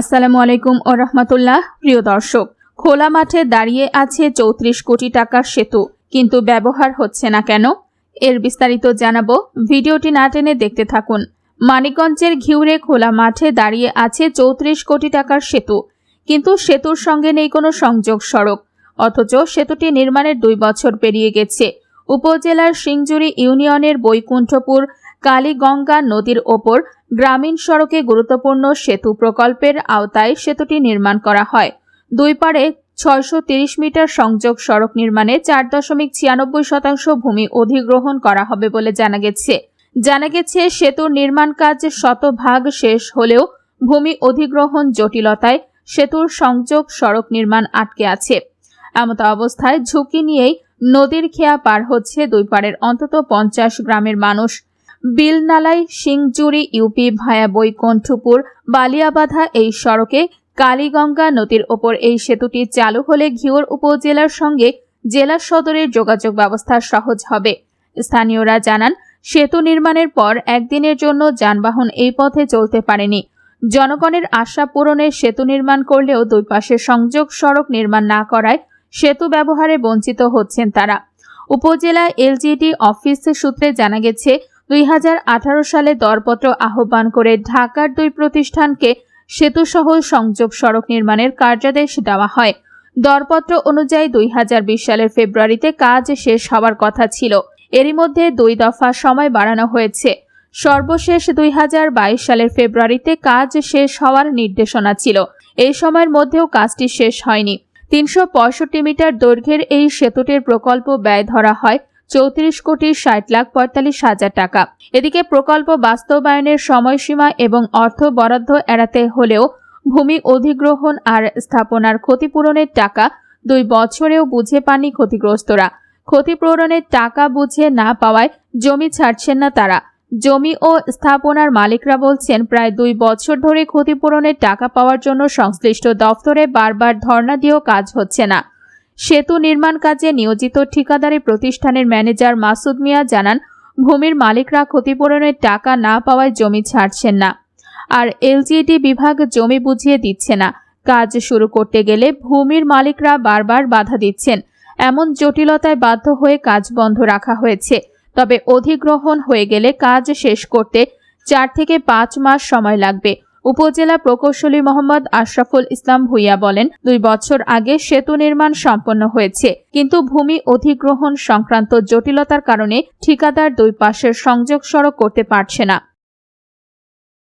আসসালামু আলাইকুম ও রহমতুল্লাহ, প্রিয় দর্শক। খোলা মাঠে দাঁড়িয়ে আছে চৌত্রিশ কোটি টাকার সেতু, কিন্তু ব্যবহার হচ্ছে না কেন? এর বিস্তারিত জানাব, ভিডিওটি না টেনে দেখতে থাকুন। মানিকগঞ্জের ঘিউরে খোলা মাঠে দাঁড়িয়ে আছে চৌত্রিশ কোটি টাকার সেতু, কিন্তু সেতুর সঙ্গে নেই কোনো সংযোগ সড়ক। অথচ সেতুটি নির্মাণের দুই বছর পেরিয়ে গেছে। উপজেলার সিংজুরি ইউনিয়নের বৈকুণ্ঠপুর কালীগঙ্গা নদীর ওপর গ্রামীণ সড়কে গুরুত্বপূর্ণ সেতু প্রকল্পের আওতায় সেতুটি নির্মাণ করা হয়। দুই পারে ছয়শো মিটার সংযোগ সড়ক নির্মাণে চার দশমিক ছিয়ানব্বই শতাংশ ভূমি অধিগ্রহণ করা হবে বলে জানা গেছে। জানা গেছে, সেতুর নির্মাণ কাজ শতভাগ শেষ হলেও ভূমি অধিগ্রহণ জটিলতায় সেতুর সংযোগ সড়ক নির্মাণ আটকে আছে। এমত অবস্থায় ঝুঁকি নিয়েই নদীর খেয়া পার হচ্ছে দুই পাড়ের অন্তত পঞ্চাশ গ্রামের মানুষ। বিলনালাই, সিংজুরি, ইউপি ভায়া বৈকুণ্ঠপুর বালিয়াবাধা এই সড়কে কালীগঙ্গা নদীর ওপর এই সেতুটি চালু হলে ঘিওর উপজেলার সঙ্গে জেলা সদরের যোগাযোগ ব্যবস্থা সহজ হবে। স্থানীয়রা জানান, সেতু নির্মাণের পর একদিনের জন্য যানবাহন এই পথে চলতে পারেনি। জনগণের আশা পূরণে সেতু নির্মাণ করলেও দুই পাশে সংযোগ সড়ক নির্মাণ না করায় সেতু ব্যবহারে বঞ্চিত হচ্ছেন তারা। উপজেলা এলজিডি অফিস সূত্রে জানা গেছে দুই হাজার আঠারো সালে দরপত্র আহ্বান করে ঢাকার দুই প্রতিষ্ঠানকে সেতুসহ সংযোগ সড়ক নির্মাণের কার্যাদেশ দেওয়া হয়। দরপত্র অনুযায়ী দুই হাজার বিশ সালের ফেব্রুয়ারিতে কাজ শেষ হওয়ার কথা ছিল। এরই মধ্যে দুই দফা সময় বাড়ানো হয়েছে। সর্বশেষ দুই হাজার বাইশ সালের ফেব্রুয়ারিতে কাজ শেষ হওয়ার নির্দেশনা ছিল। এই সময়ের মধ্যেও কাজটি শেষ হয়নি। তিনশো পঁয়ষট্টি মিটার দৈর্ঘ্যের এই সেতুটির প্রকল্প ব্যয় ধরা হয় চৌত্রিশ কোটি ষাট লাখ পঁয়তাল্লিশ হাজার টাকা। এদিকে প্রকল্প বাস্তবায়নের সময়সীমা এবং অর্থ বরাদ্দ এড়াতে হলেও ভূমি অধিগ্রহণ আর স্থাপনার ক্ষতিপূরণের টাকা দুই বছরেও বুঝে পাননি ক্ষতিগ্রস্তরা। ক্ষতিপূরণের টাকা বুঝে না পাওয়ায় জমি ছাড়ছেন না তারা। জমি ও স্থাপনার মালিকরা বলছেন, প্রায় দুই বছর ধরে ক্ষতিপূরণের টাকা পাওয়ার জন্য সংশ্লিষ্ট দফতরে বারবার ধর্ণা দিয়েও কাজ হচ্ছে না। সেতু নির্মাণ কাজে নিয়োজিত ঠিকাদারি প্রতিষ্ঠানের ম্যানেজার মাসুদ মিয়া জানান, ভূমির মালিকরা ক্ষতিপূরণের টাকা না পাওয়ায় জমি ছাড়ছেন না। আর এলজিডি বিভাগ জমি বুঝিয়ে দিচ্ছে না। কাজ শুরু করতে গেলে ভূমির মালিকরা বারবার বাধা দিচ্ছেন। এমন জটিলতায় বাধ্য হয়ে কাজ বন্ধ রাখা হয়েছে। তবে অধিগ্রহণ হয়ে গেলে কাজ শেষ করতে চার থেকে পাঁচ মাস সময় লাগবে। উপজেলা প্রকৌশলী মোহাম্মদ আশরাফুল ইসলাম ভুইয়া বলেন, দুই বছর আগে সেতু নির্মাণ সম্পন্ন হয়েছে, কিন্তু ভূমি অধিগ্রহণ সংক্রান্ত জটিলতার কারণে ঠিকাদার দুই পাশের সংযোগ সড়ক করতে পারছে না।